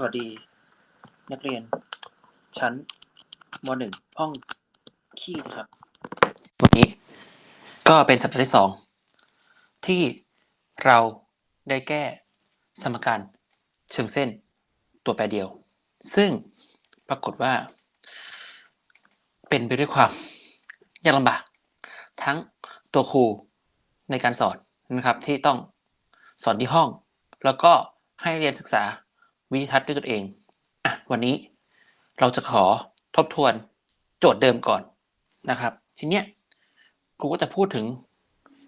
สวัสดี นักเรียน ชั้นมหนึ่งห้องขี้นะครับ วันนี้ก็เป็นสัปดาห์ที่สองที่เราได้แก้สมการเชิงเส้นตัวแปรเดียว ซึ่งปรากฏว่า เป็นไปด้วยความยากลำบาก ทั้งตัวครูในการสอนนะครับที่ต้องสอนที่ห้อง แล้วก็ให้เรียนศึกษา วิธีทัศน์ด้วยตนเองอะวันนี้เราจะขอทบทวนโจทย์เดิมก่อนนะครับ ทีเนี้ยครูก็จะพูดถึง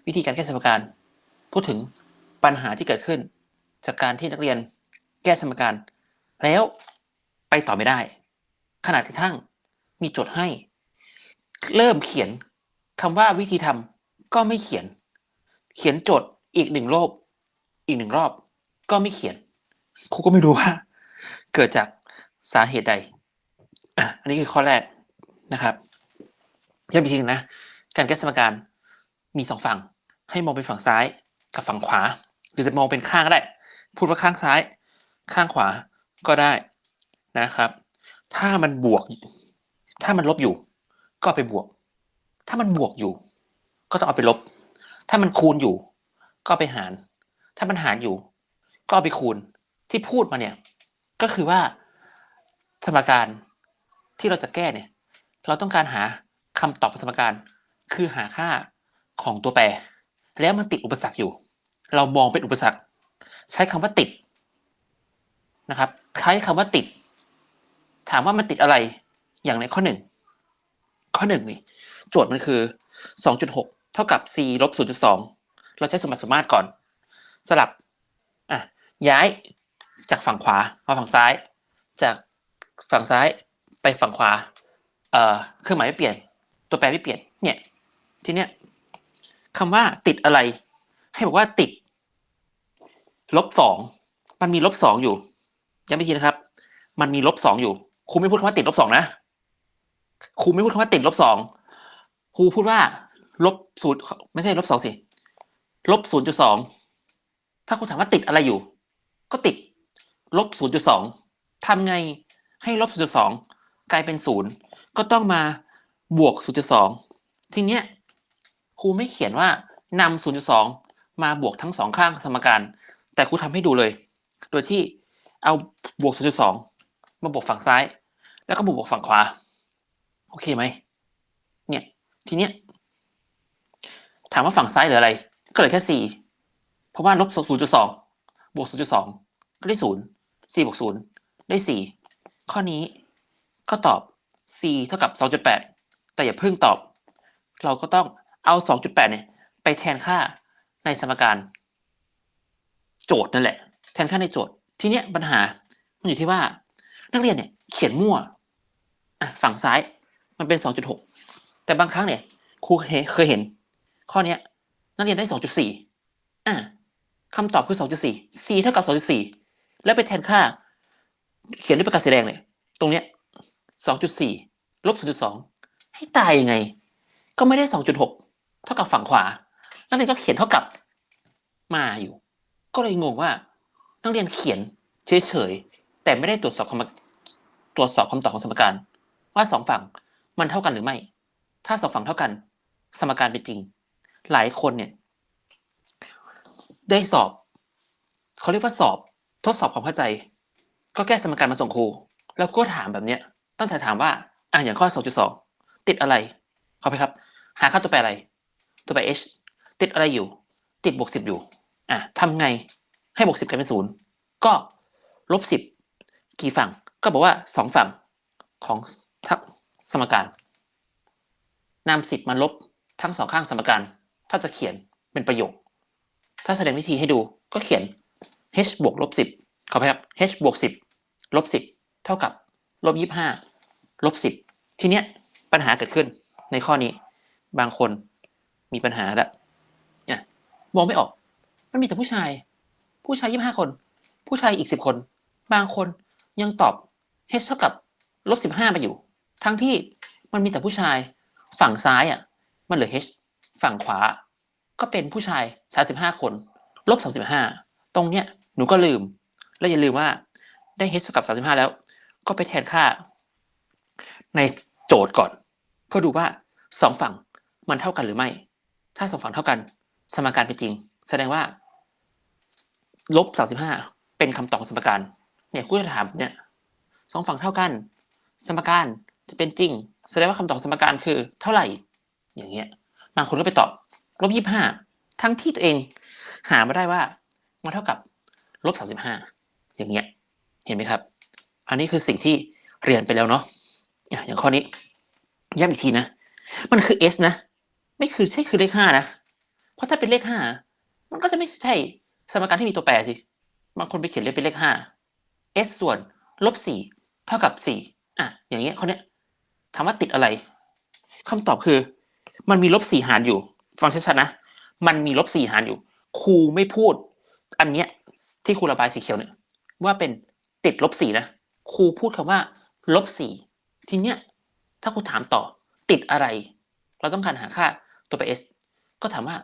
วิธีการแก้สมการ พูดถึงปัญหาที่เกิดขึ้น จากการที่นักเรียนแก้สมการ แล้วไปต่อไม่ได้ ขนาดที่ทั้งมีโจทย์ให้ เริ่มเขียนคำว่าวิธีทำก็ไม่เขียน เขียนโจทย์อีกหนึ่งรอบอีกหนึ่งรอบ ก็ไม่เขียน ครูก็ไม่รู้ว่า เกิดจากสาเหตุใด อันนี้คือข้อแรกนะครับย้ำอีกทีหนึงนะ การแก้สมการมีสองฝั่ง ให้มองเป็นฝั่งซ้ายกับฝั่งขวา หรือจะมองเป็นข้างก็ได้ พูดว่าข้างซ้าย ข้างขวาก็ได้นะครับ ถ้ามันบวก ถ้ามันลบอยู่ ก็ไปบวก ถ้ามันบวกอยู่ ก็ต้องเอาไปลบ ถ้ามันคูณอยู่ ก็ไปหาร ถ้ามันหารอยู่ ก็เอาไปคูณ ที่พูดมาเนี่ยก็คือว่าสมการที่เราจะแก้เนี่ย เราต้องการหาคำตอบสมการ คือหาค่าของตัวแปร แล้วมันติดอุปสรรคอยู่ เรามองเป็นอุปสรรค ใช้คำว่าติดนะครับ ใช้คำว่าติด ถามว่ามันติดอะไรอย่างในข้อหนึ่งข้อหนึ่งนี่โจทย์มันคือ 2.6 เท่ากับ c ลบ0.2 เราใช้สมบัติสมมาตรก่อน สลับอะย้าย จากฝั่งขวามาฝั่งซ้าย จากฝั่งซ้ายไปฝั่งขวา เอ่อเครื่องหมายไม่เปลี่ยน ตัวแปรไม่เปลี่ยน เนี่ย ทีเนี้ยคำว่าติดอะไร ให้บอกว่าติด ลบสองมันมีลบสองอยู่ย้ำอีกทีนะครับ มันมีลบสองอยู่ครูไม่พูดคำว่าติดลบสองนะครูไม่พูดคำว่าติดลบสองครูพูดว่าลบศูนย์ไม่ใช่ลบสองสิลบศูนย์จุดสองถ้าครูถามว่าติดอะไรอยู่ ก็ติด ลบศูนย์จุดสองทำไงให้ลบศูนย์จุดสองกลายเป็นศูนย์ก็ต้องมาบวกศูนย์จุดสองทีเนี้ยครูไม่เขียนว่านำศูนย์จุดสองมาบวกทั้งสองข้างสมการ แต่ครูทำให้ดูเลย โดยที่เอาบวกศูนย์จุดสองมาบวกฝั่งซ้าย แล้วก็บวกฝั่งขวา โอเคไหมเนี่ยทีเนี้ยถามว่าฝั่งซ้ายเหลืออะไร ก็เหลือแค่สี่เพราะว่าลบศูนย์จุดสองบวกศูนย์จุดสองก็ได้ศูนย์ สี่บวกศได้สี่ข้อนี้ก็ตอบ c เท่ากับสองจุดแต่อย่าเพิ่งตอบ เราก็ต้องเอาสองจุดแปดเนี่ย ไปแทนค่าในสมการ โจทย์นั่นแหละ แทนค่าในโจทย์ ทีเนี้ยปัญหา มันอยู่ที่ว่า นักเรียนเนี่ย เขียนมั่วอะฝั่งซ้ายมันเป็น 2.6 แต่บางครั้งเนี่ยครูเคยเห็น ข้อเนี้ยนักเรียนได้ 2.4อะคำตอบคือ 2.4 c เท่ากับ 2.4 แล้วไปแทนค่า เขียนด้วยปากกาสีแดงเลยตรงเนี้ย2.4ลบ0.2ให้ตายยังไง ก็ไม่ได้2.6เท่ากับฝั่งขวา นักเรียนก็เขียนเท่ากับมาอยู่ ก็เลยงงว่า นักเรียนเขียนเฉยๆแต่ไม่ได้ตรวจสอบคำตรวจสอบคำตอบของสมการ ว่าสองฝั่งมันเท่ากันหรือไม่ ถ้าสองฝั่งเท่ากัน สมการเป็นจริง หลายคนเนี่ย ได้สอบ เขาเรียกว่าสอบ ทดสอบความเข้าใจ ก็แก้สมการมาส่งครู แล้วก็ถามแบบเนี้ยตั้งแต่ถามว่าอะอย่างข้อ 2.2 ติดอะไรขอไปครับ หาค่าตัวแปรอะไร ตัวแปร h ติดอะไรอยู่ ติดบวก10 อยู่อะทำไงให้บวก10กลายเป็นศูนย์ก็ลบ10 กี่ฝั่งก็บอกว่าสองฝั่งของทั้งสมการนำสิบมาลบทั้งสองข้างสมการ ถ้าจะเขียนเป็นประโยค ถ้าแสดงวิธีให้ดูก็เขียน h บวกลบสิบขอไปครับ h บวกสิบลบสิบเท่ากับลบยี่ห้าลบสิบทีเนี้ยปัญหาเกิดขึ้นในข้อนี้ บางคนมีปัญหาแล้วเนี่ยมองไม่ออก มันมีแต่ผู้ชาย ผู้ชายยี่ห้าคน ผู้ชายอีกสิบคน บางคนยังตอบ h เท่ากับลบสิบห้าไปอยู่ ทั้งที่มันมีแต่ผู้ชายฝั่งซ้ายอะมันเหลือ h ฝั่งขวา ก็เป็นผู้ชายสาสิบห้าคนลบสามสิบห้าตรงเนี้ย นูก็ลืม แล้วอย่าลืมว่าได้ h เท่ากับ 35 แล้ว ก็ไปแทนค่า ในโจทย์ก่อน เพื่อดูว่าสองฝั่งมันเท่ากันหรือไม่ ถ้าสองฝั่งเท่ากัน สมการเป็นจริง แสดงว่าลบ 35 เป็นคำตอบของสมการ เนี่ยกูจะถามเนี่ยสองฝั่งเท่ากัน สมการจะเป็นจริง แสดงว่าคำตอบสมการคือเท่าไหร่ อย่างเงี้ย บางคนก็ไปตอบลบ25 ทั้งที่ตัวเองหามาได้ว่ามันเท่ากับ ลบ35 อย่างเงี้ย เห็นไหมครับ อันนี้คือสิ่งที่เรียนไปแล้วเนาะ อย่างข้อนี้ย้ำอีกทีนะ มันคือ s นะ ไม่คือใช่คือเลขห้านะ เพราะถ้าเป็นเลขห้ามันก็จะไม่ใช่สมการที่มีตัวแปรสิ บางคนไปเขียนเลขเป็นเลขห้า s ส่วนลบสี่เท่ากับสี่อะ อย่างเงี้ยข้อนี้ถามว่าติดอะไรคำตอบคือ มันมีลบสี่หารอยู่ ฟังชัดๆนะ มันมีลบสี่หารอยู่ ครูไม่พูด อันเนี้ย ที่ครูระบายสีเขียวเนี่ยว่าเป็นติดลบสี่นะครูพูดคำว่าลบสี่ทีเนี้ยถ้าครูถามต่อติดอะไร เราต้องการหาค่าตัวไป s ก็ถามว่า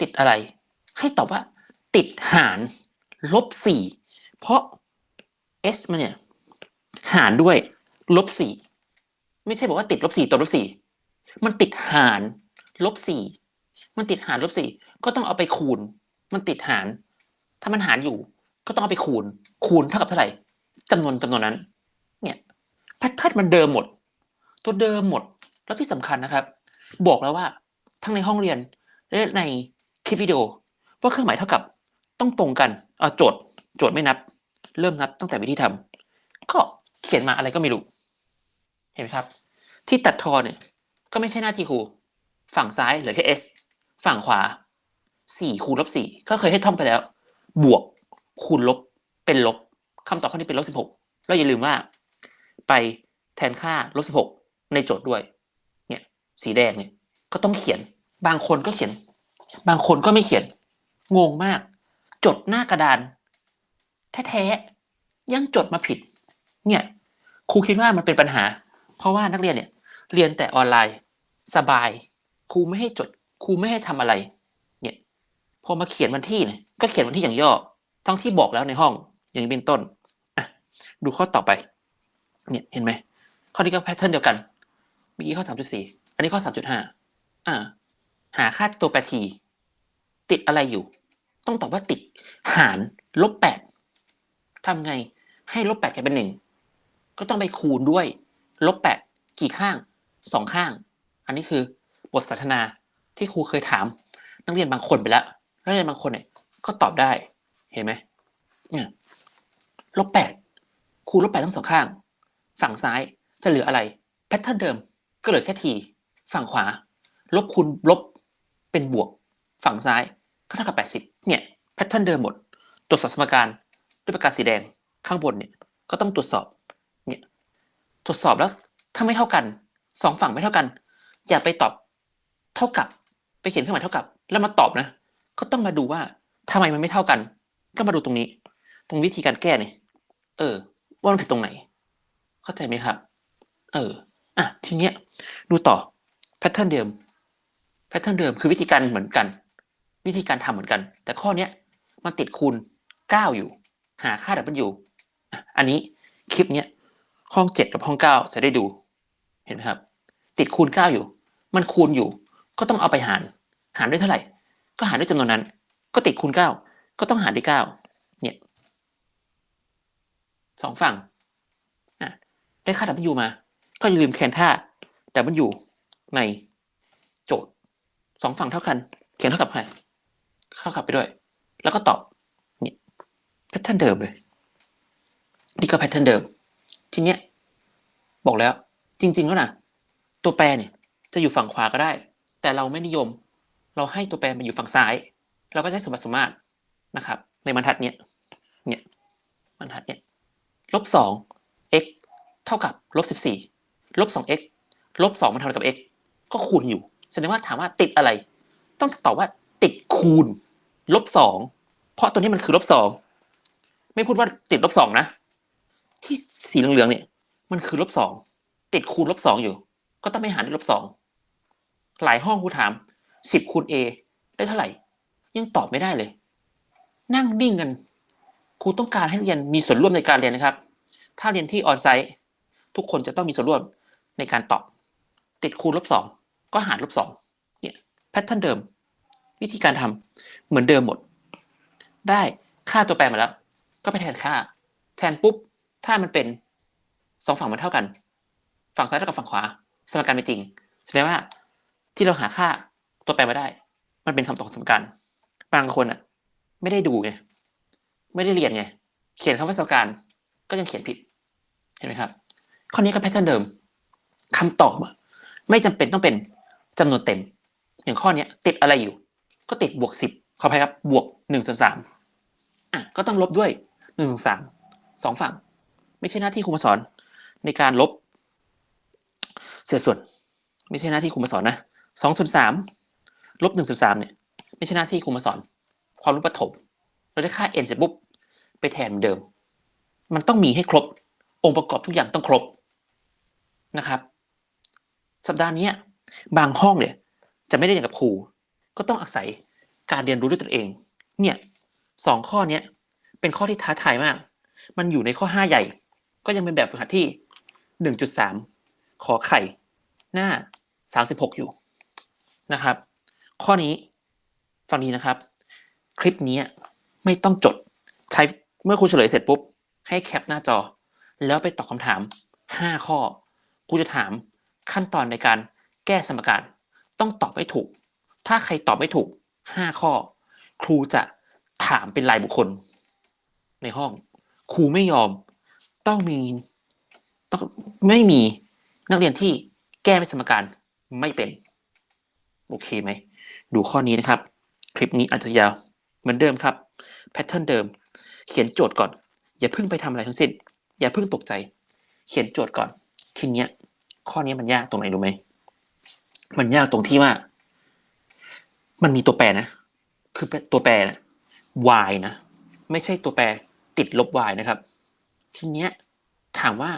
ติดอะไร ให้ตอบว่า ติดหารลบสี่เพราะ s มันเนี่ยหารด้วยลบสี่ไม่ใช่บอกว่าติดลบสี่ตัวลบสี่มันติดหารลบสี่มันติดหารลบสี่ก็ต้องเอาไปคูณ มันติดหาร ถ้ามันหารอยู่ ก็ต้องเอาไปคูณ คูณเท่ากับเท่าไหร่จำนวนจำนวนนั้น เนี่ยแพทเทิร์นมันเดิมหมด ตัวเดิมหมด แล้วที่สำคัญนะครับ บอกแล้วว่าทั้งในห้องเรียนและในคลิปวิดีโอว่าเครื่องหมายเท่ากับต้องตรงกันเอาโจทย์โจทย์ไม่นับ เริ่มนับตั้งแต่วิธีทำก็เขียนมาอะไรก็ไม่รู้ เห็นไหมครับ ที่ตัดทอเนี่ยก็ไม่ใช่หน้าที่ครู ฝั่งซ้ายเหลือแค่ s ฝั่งขวาสี่คูณลบสี่ก็เคยให้ท่องไปแล้ว บวกคูณลบเป็นลบคำตอบข้อนี้เป็นลบสิบหกแล้วอย่าลืมว่า ไปแทนค่าลบสิบหกในโจทย์ด้วย เนี่ย สีแดงเนี่ยก็ต้องเขียน บางคนก็เขียน บางคนก็ไม่เขียน งงมาก จดหน้ากระดาน แท้ๆยังจดมาผิด เนี่ยครูคิดว่ามันเป็นปัญหา เพราะว่านักเรียนเนี่ย เรียนแต่ออนไลน์ สบายครูไม่ให้จดครูไม่ให้ทำอะไร เนี่ย พอมาเขียนวันที่เนี่ย ก็เขียนวันที่อย่างย่อ ทั้งที่บอกแล้วในห้อง อย่างนี้เป็นต้นอะดูข้อต่อไป เนี่ยเห็นไหมข้อนี้ก็แพทเทิร์นเดียวกันเมื่อกี้ข้อสามจุดสี่อันนี้ข้อสามจุดห้าอ่า หาค่าตัวแปรที ติดอะไรอยู่ ต้องตอบว่าติดหารลบแปดทำไงให้ลบแปดกลายเป็นหนึ่งก็ต้องไปคูณด้วยลบแปดกี่ข้างสองข้าง อันนี้คือบทสนทนาที่ครูเคยถาม นักเรียนบางคนไปแล้วนักเรียนบางคนเนี่ย ก็ตอบได้ เห็นไหมเนี่ยลบแปดคูณลบแปดทั้งสองข้าง ฝั่งซ้ายจะเหลืออะไร แพทเทิร์นเดิมก็เหลือแค่ทีฝั่งขวา ลบคูณลบเป็นบวก ฝั่งซ้ายก็เท่ากับ 80 เนี่ยแพทเทิร์นเดิมหมด ตรวจสอบสมการด้วยปากกาสีแดงข้างบนเนี่ยก็ต้องตรวจสอบเนี่ยตรวจสอบแล้วถ้าไม่เท่ากันสองฝั่งไม่เท่ากัน อย่าไปตอบเท่ากับ ไปเขียนเครื่องหมายเท่ากับ แล้วมาตอบนะ ก็ต้องมาดูว่า ทำไมมันไม่เท่ากัน ก็มาดูตรงนี้ ตรงวิธีการแก้เนี่ยเออ ว่ามันผิดตรงไหน เข้าใจไหมครับ เออ อะ ทีเนี้ย ดูต่อ แพทเทิร์นเดิม แพทเทิร์นเดิมคือวิธีการเหมือนกัน วิธีการทำเหมือนกัน แต่ข้อเนี้ย มันติดคูณ 9 อยู่ หาค่า W อ่อันนี้คลิปเนี้ย ห้อง 7 กับห้อง 9 จะได้ดู เห็นไหมครับ ติดคูณ 9 อยู่ มันคูณอยู่ ก็ต้องเอาไปหาร หารด้วยเท่าไหร่ ก็หารด้วยจำนวนนั้น ก็ติดคูณ9ก็ต้องหารด้วย9เนี่ยสองฝั่งได้ค่า W มา ก็อย่าลืมแคนท่า W ในโจทย์สองฝั่งเท่ากัน เขียนเท่ากับอะไรเข้ากับไปด้วย แล้วก็ตอบเนี่ยแพทเทิร์นเดิมเลย นี่ก็แพทเทิร์นเดิม ทีเนี้ยบอกแล้ว จริง ๆ แล้วนะตัวแปรเนี่ย จะอยู่ฝั่งขวาก็ได้ แต่เราไม่นิยม เราให้ตัวแปรมันอยู่ฝั่งซ้าย เราก็ใช้สมบัติสมมาตรนะครับ ในบรรทัดเนี้ยเนี่ยบรรทัดเนี้ยลบสอง x เท่ากับลบสิบสี่ลบสอง x ลบสองมันเท่ากับ x ก็คูณอยู่แสดงว่าถามว่าติดอะไร ต้องตอบว่าติดคูณลบสองเพราะตัวนี้มันคือลบสองไม่พูดว่าติดลบสองนะ ที่สีเหลืองๆเนี่ยมันคือลบสองติดคูณลบสองอยู่ ก็ต้องไม่หารด้วยลบสองหลายห้องครูถามสิบคูณ a ได้เท่าไหร่ ยังตอบไม่ได้เลย นั่งนิ่งกันครูต้องการให้เรียนมีส่วนร่วมในการเรียนนะครับ ถ้าเรียนที่ออนไซต์ทุกคนจะต้องมีส่วนร่วมในการตอบ ติดคูณลบสองก็หารลบสองเนี่ยแพทเทิร์นเดิม วิธีการทำเหมือนเดิมหมด ได้ค่าตัวแปรมาแล้ว ก็ไปแทนค่า แทนปุ๊บ ถ้ามันเป็นสองฝั่งมันเท่ากัน ฝั่งซ้ายเท่ากับฝั่งขวา สมการเป็นจริงแสดงว่าที่เราหาค่าตัวแปรมาได้ มันเป็นคำตอบสมการ บางคนอะ ไม่ได้ดูไงไม่ได้เรียนไงเขียนคำว่าสการก็ยังเขียนผิด เห็นไหมครับ ข้อนี้ก็แพทเทิร์นเดิมคำตอบอะไม่จำเป็นต้องเป็นจำนวนเต็ม อย่างข้อเนี้ยติดอะไรอยู่ ก็ติดบวกสิบขออภัยครับบวกหนึ่งส่วนสามอะก็ต้องลบด้วยหนึ่งส่วนสามสองฝั่ง ไม่ใช่หน้าที่ครูมาสอน ในการลบ เศษส่วน ไม่ใช่หน้าที่ครูมาสอนนะสองส่วนสามลบหนึ่งส่วนสามเนี่ย ไม่ใช่หน้าที่ครูมาสอน ความรู้ประถมเราได้ค่า n เสร็จปุ๊บไปแทนเดิม มันต้องมีให้ครบ องค์ประกอบทุกอย่างต้องครบนะครับ สัปดาห์นี้บางห้องเนี่ยจะไม่ได้เรียนกับครู ก็ต้องอาศัยการเรียนรู้ด้วยตนเอง เนี่ยสองข้อเนี้ยเป็นข้อที่ท้าทายมาก มันอยู่ในข้อห้าใหญ่ ก็ยังเป็นแบบฝึกหัดที่หนึ่งจุดสามขอไข่หน้าสามสิบหกอยู่นะครับ ข้อนี้ ฟังดีนะครับ คลิปนี้ไม่ต้องจดใช้เมื่อครูเฉลยเสร็จปุ๊บ ให้แคปหน้าจอ แล้วไปตอบคำถาม 5 ข้อครูจะถามขั้นตอนในการแก้สมการ ต้องตอบให้ถูก ถ้าใครตอบไม่ถูก 5 ข้อ ครูจะถามเป็นรายบุคคล ในห้อง ครูไม่ยอม ต้องมีต้องไม่มีนักเรียนที่แก้เป็นสมการไม่เป็น โอเคไหม ดูข้อนี้นะครับ ลิปนี้อาจจะยาว เหมือนเดิมครับแพทเทิร์นเดิม เขียนโจทย์ก่อน อย่าเพิ่งไปทำอะไรทั้งสิ้น อย่าเพิ่งตกใจ เขียนโจทย์ก่อน ทีเนี้ย ข้อนี้มันยากตรงไหนรู้ไหมมันยากตรงที่ว่า มันมีตัวแปรนะ คือตัวแปรนะ y นะ ไม่ใช่ตัวแปรติดลบ y นะครับ ทีเนี้ยถามว่า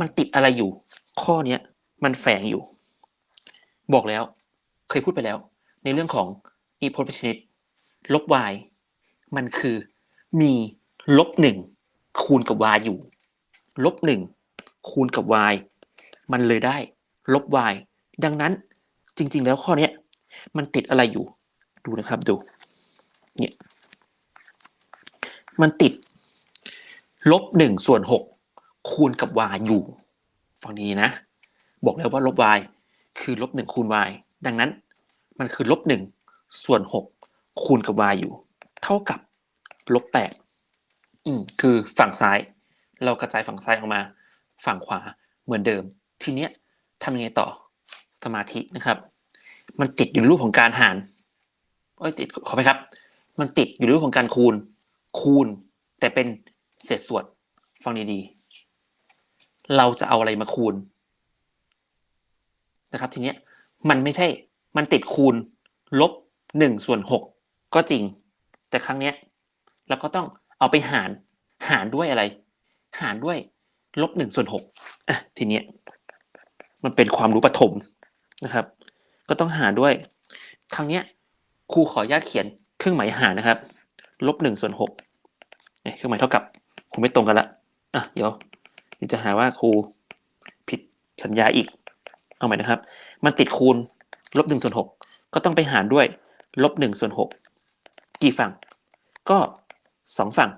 มันติดอะไรอยู่ ข้อเนี้ยมันแฝงอยู่ บอกแล้ว เคยพูดไปแล้ว ในเรื่องของ อีโพลพิชนิตลบ y มันคือมีลบหนึ่งคูณกับ y อยู่ ลบหนึ่งคูณกับ y มันเลยได้ ลบ y ดังนั้นจริง ๆ แล้วข้อนี้มันติดอะไรอยู่ ดูนะครับดู เนี่ย มันติด ลบหนึ่งส่วนหกคูณกับ y อยู่ฟังดีนะ บอกแล้วว่าลบ y คือลบหนึ่งคูณ y ดังนั้นมันคือลบหนึ่ง ส่วนหกคูณกับ y อยู่ เท่ากับลบแปดอืมคือฝั่งซ้าย เรากระจายฝั่งซ้ายออกมา ฝั่งขวาเหมือนเดิม ทีเนี้ยทำยังไงต่อสมาธินะครับ มันติดอยู่รูปของการหารเอ้ยติดขอไปครับ มันติดอยู่รูปของการคูณ คูณ แต่เป็นเศษส่วนฟังดีๆ เราจะเอาอะไรมาคูณนะครับทีเนี้ยมันไม่ใช่มันติดคูณลบ หนึ่งส่วนหกก็จริง แต่ครั้งเนี้ยเราก็ต้องเอาไปหารหารด้วยอะไร หารด้วยลบหนึ่งส่วนหกอะทีเนี้ยมันเป็นความรู้ปฐมนะครับ ก็ต้องหารด้วย ครั้งเนี้ยครูขออนุญาตเขียนเครื่องหมายหารนะครับลบหนึ่งส่วนหกเครื่องหมายเท่ากับครูไม่ตรงกันละอะเดี๋ยวเดี๋ยวจะหาว่าครูผิดสัญญาอีกเอาใหม่นะครับ มันติดคูณลบหนึ่งส่วนหกก็ต้องไปหารด้วย ลบหนึ่งส่วนหกกี่ฝั่ง ก็สองฝั่ง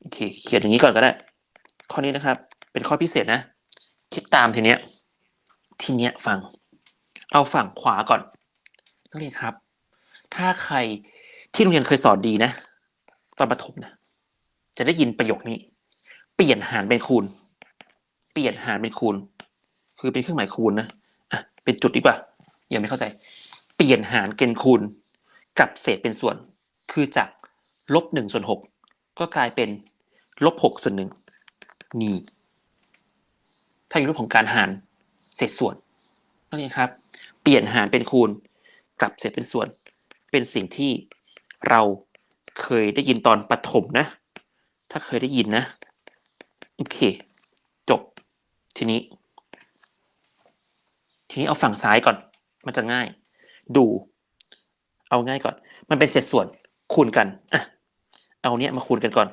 โอเค เขียนอย่างนี้ก่อนก็ได้ ข้อนี้นะครับ เป็นข้อพิเศษนะ คิดตามทีเนี้ย ทีเนี้ยฟังเอาฝั่งขวาก่อน นักเรียนครับ ถ้าใครที่โรงเรียนเคยสอนดีนะ ตอนประถมนะ จะได้ยินประโยคนี้ เปลี่ยนหารเป็นคูณ เปลี่ยนหารเป็นคูณ คือเป็นเครื่องหมายคูณนะ อะ เป็นจุดดีกว่า ยังไม่เข้าใจ เปลี่ยนหารเป็นคูณ กับเศษเป็นส่วน คือจากลบหนึ่งส่วนหกก็กลายเป็นลบหกส่วนหนึ่งนี่ ถ้าอยู่รูปของการหารเศษส่วนนั่นเองครับ เปลี่ยนหารเป็นคูณกลับเศษเป็นส่วน เป็นสิ่งที่เราเคยได้ยินตอนประถมนะ ถ้าเคยได้ยินนะ โอเค จบ ทีนี้ ทีนี้เอาฝั่งซ้ายก่อน มันจะง่าย ดู เอาง่ายก่อน มันเป็นเศษส่วนคูณกันอะเอาเนี้ยมาคูณกันก่อน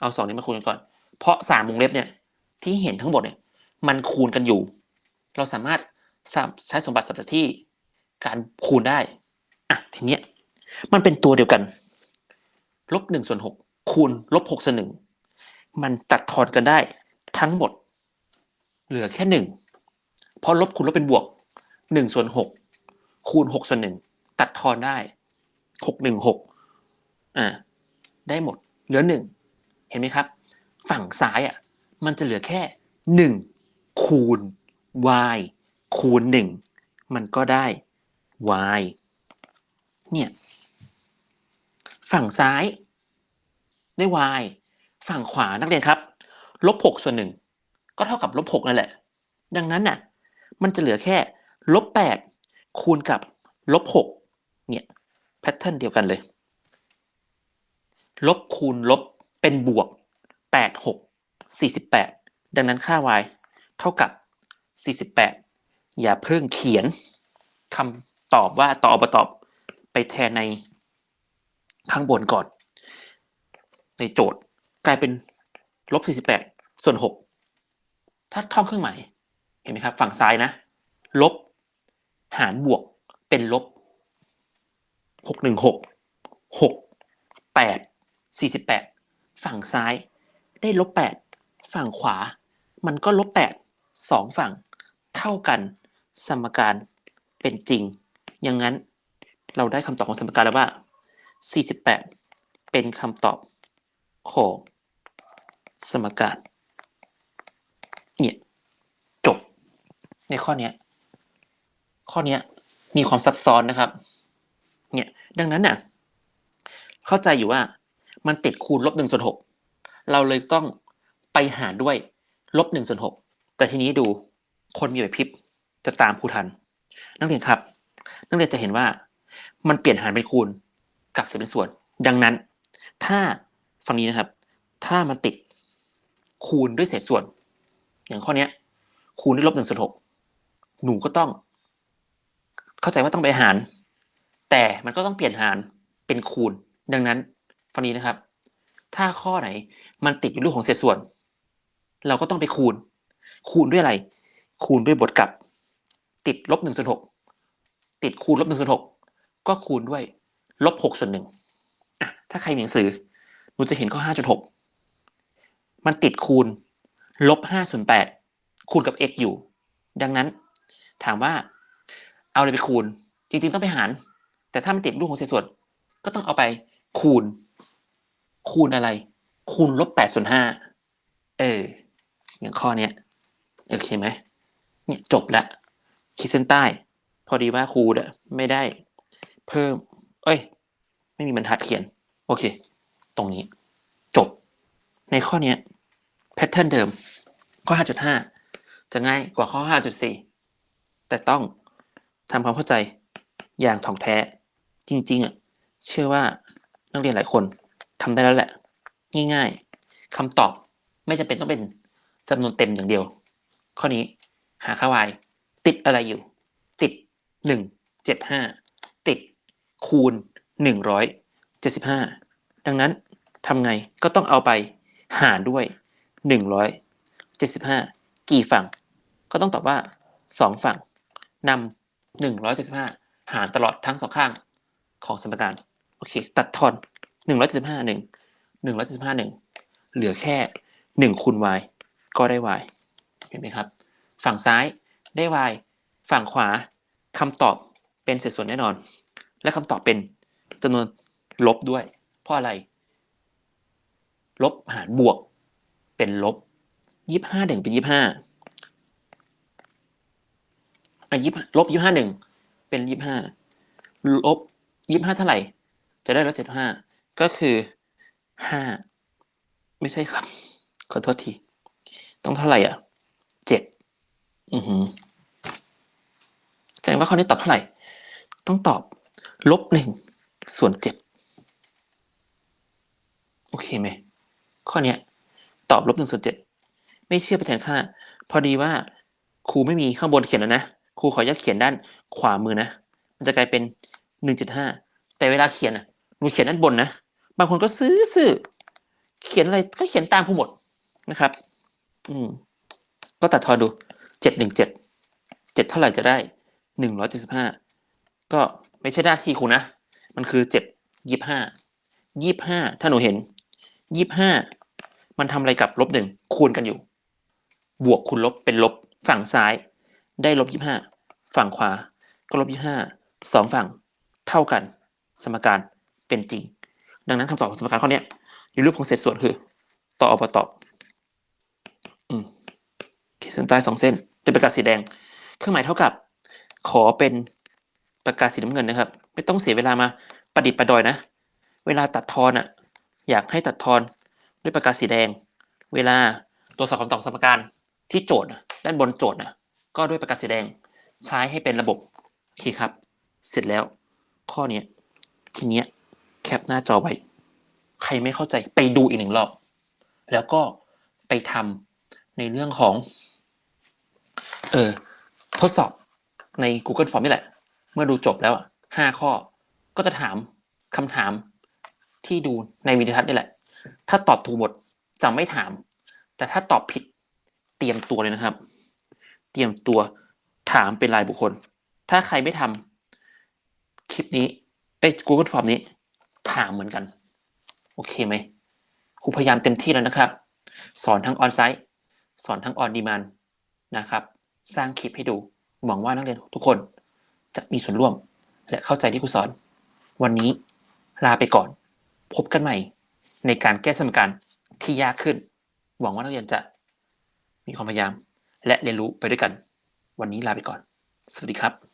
เอาสองนี้มาคูณกันก่อน เพราะสามวงเล็บเนี่ยที่เห็นทั้งหมดเนี่ยมันคูณกันอยู่ เราสามารถใช้สมบัติสัตว์ที่การคูณได้อะทีเนี้ยมันเป็นตัวเดียวกันลบหนึ่งส่วนหกคูณลบหกส่วนหนึ่งมันตัดทอนกันได้ทั้งหมด เหลือแค่หนึ่งเพราะลบคูณลบเป็นบวกหนึ่งส่วนหกคูณหกส่วนหนึ่ง ตัดทอนได้หกหนึ่งหกอ่าได้หมด เหลือหนึ่งเห็นไหมครับ ฝั่งซ้ายอะมันจะเหลือแค่หนึ่งคูณ y คูณหนึ่งมันก็ได้ y เนี่ยฝั่งซ้ายได้ y ฝั่งขวานักเรียนครับลบหกส่วนหนึ่งก็เท่ากับลบหกนั่นแหละ ดังนั้นน่ะ มันจะเหลือแค่ลบแปดคูณกับลบหก เนี่ยแพทเทิร์นเดียวกันเลย ลบคูณลบเป็นบวกแปดหกสี่สิบแปดดังนั้นค่า y เท่ากับสี่สิบแปดอย่าเพิ่งเขียนคำตอบว่าตอบมาตอบไปแทนในข้างบนก่อน ในโจทย์กลายเป็นลบสี่สิบแปดส่วนหกถ้าท่องเครื่องหมาย เห็นไหมครับ ฝั่งซ้ายนะ ลบ หารบวกเป็นลบ หกหนึ่งหกหกแปดสี่สิบแปดฝั่งซ้าย ได้ลบแปดฝั่งขวา มันก็ลบแปดสองฝั่ง เท่ากัน สมการเป็นจริง อย่างนั้นเราได้คำตอบของสมการแล้วว่า 48 เป็นคำตอบของสมการเนี่ยจบในข้อนี้ข้อนี้มีความซับซ้อนนะครับ ดังนั้นน่ะ เข้าใจอยู่ว่ามันติดคูณลบหนึ่งส่วนหกเราเลยต้องไปหารด้วยลบหนึ่งส่วนหกแต่ทีนี้ดูคนมีไหวพริบจะตามครูทัน นักเรียนครับ นักเรียนจะเห็นว่ามันเปลี่ยนหารเป็นคูณกับเศษเป็นส่วน ดังนั้น ถ้าฝั่งนี้นะครับ ถ้ามันติดคูณด้วยเศษส่วน อย่างข้อเนี้ยคูณด้วยลบหนึ่งส่วนหกหนูก็ต้อง เข้าใจว่าต้องไปหาร แต่มันก็ต้องเปลี่ยนหารเป็นคูณ ดังนั้นฝั่งนี้นะครับ ถ้าข้อไหนมันติดอยู่รูปของเศษส่วน เราก็ต้องไปคูณ คูณด้วยอะไร คูณด้วยบทกลับ ติดลบหนึ่งส่วนหกติดคูณลบหนึ่งส่วนหกก็คูณด้วยลบหกส่วนหนึ่งอะถ้าใครมีหนังสือหนูจะเห็นข้อห้าจุดหกมันติดคูณลบห้าส่วนแปดคูณกับ x อยู่ ดังนั้น ถามว่า เอาอะไรไปคูณ จริง ๆ ต้องไปหาร แต่ถ้ามันติดรูปของเศษส่วน ก็ต้องเอาไปคูณ คูณอะไร คูณลบแปดส่วนห้าเออ อย่างข้อเนี้ยโอเคไหมเนี่ยจบละขีดเส้นใต้ พอดีว่าครูเนี่ยไม่ได้เพิ่ม เอ้ย ไม่มีบรรทัดเขียน โอเค ตรงนี้ จบ ในข้อเนี้ยแพทเทิร์นเดิม ข้อ 5.5 จะง่ายกว่าข้อ 5.4 แต่ต้องทำความเข้าใจอย่างถ่องแท้ จริงๆอะเชื่อว่านักเรียนหลายคนทำได้แล้วแหละ ง่ายๆคำตอบไม่จำเป็นต้องเป็นจำนวนเต็มอย่างเดียว ข้อนี้หาค่า y ติดอะไรอยู่ ติด 1 7 5 ติดคูณ 175 ดังนั้นทำไงก็ต้องเอาไปหารด้วย 175 กี่ฝั่ง ก็ต้องตอบว่า 2 ฝั่งนำ175 หารตลอดทั้งสองข้าง ของสมการโอเค ตัดทอน175 1 175 1เหลือแค่1คูณ y ก็ได้ y เห็นไหมครับ ฝั่งซ้ายได้ y ฝั่งขวาคำตอบเป็นเศษส่วนแน่นอน และคำตอบเป็นจำนวนลบด้วย เพราะอะไร ลบหารบวก เป็นลบยี่ห้าหนึ่งเป็นยี่ห้าอะยี่ลบยี่ห้าหนึ่งเป็นยี่ห้าลบ ยี่ห้าเท่าไหร่ จะได้ลบเจ็ดห้าก็คือห้าไม่ใช่ครับ ขอโทษที ต้องเท่าไหร่อะเจ็ดอือหือแสดงว่าข้อนี้ตอบเท่าไหร่ ต้องตอบลบหนึ่งส่วนเจ็ดโอเคไหมข้อเนี้ย ตอบลบหนึ่งส่วนเจ็ดไม่เชื่อไปแทนค่า พอดีว่าครูไม่มีข้างบนเขียนแล้วนะครูขออนุญาตเขียนด้านขวามือนะ มันจะกลายเป็น หนึ่งจุดห้าแต่เวลาเขียนอะหนูเขียนด้านบนนะ บางคนก็ซื้อซื้อเขียนอะไรก็เขียนตามครูหมดนะครับ อืม ก็ตัดทอนดูเจ็ดหนึ่งเจ็ดเจ็ดเท่าไหร่จะได้หนึ่งร้อยเจ็ดสิบห้าก็ไม่ใช่หน้าที่ครูนะ มันคือเจ็ดยี่ห้ายี่ห้าถ้าหนูเห็นยี่ห้ามันทำอะไรกับลบหนึ่งคูณกันอยู่ บวกคูณลบเป็นลบฝั่งซ้าย ได้ลบยี่ห้าฝั่งขวาก็ลบยี่ห้าสองฝั่ง เท่ากัน สมการเป็นจริง ดังนั้นคำตอบของสมการข้อนี้ยอยู่รูปของเศษส่วนคือ ต่ออปต่อขีดเส้นใต้สองเส้นด้วยประกาศสีแดง เครื่องหมายเท่ากับ ขอเป็นประกาศสีน้ำเงินนะครับ ไม่ต้องเสียเวลามาประดิษฐ์ประดอยนะ เวลาตัดทอนอะ อยากให้ตัดทอนด้วยประกาศสีแดง เวลาตัวสอบคำตอบสมการที่โจทย์ด้านบนโจทย์นะก็ด้วยประกาศสีแดงใช้ให้เป็นระบบโอเคครับ เสร็จแล้ว ข้อเนี้ยทีเนี้ยแคปหน้าจอไว้ ใครไม่เข้าใจไปดูอีกหนึ่งรอบ แล้วก็ไปทำในเรื่องของ เออทดสอบใน Google Form นี่แหละ เมื่อดูจบแล้วห้าข้อ ก็จะถามคำถามที่ดูในวิดีทัศน์นี่แหละ ถ้าตอบถูกหมดจะไม่ถาม แต่ถ้าตอบผิดเตรียมตัวเลยนะครับ เตรียมตัวถามเป็นรายบุคคล ถ้าใครไม่ทำ คลิปนี้ไอ้ Google Form นี้ ถามเหมือนกัน โอเคไหมครูพยายามเต็มที่แล้วนะครับ สอนทั้งออนไซต์สอนทั้งออนดีมานนะครับ สร้างคลิปให้ดูหวังว่านักเรียนทุกคนจะมีส่วนร่วม และเข้าใจที่ครูสอน วันนี้ลาไปก่อน พบกันใหม่ ในการแก้สมการที่ยากขึ้น หวังว่านักเรียนจะมีความพยายาม และเรียนรู้ไปด้วยกัน วันนี้ลาไปก่อน สวัสดีครับ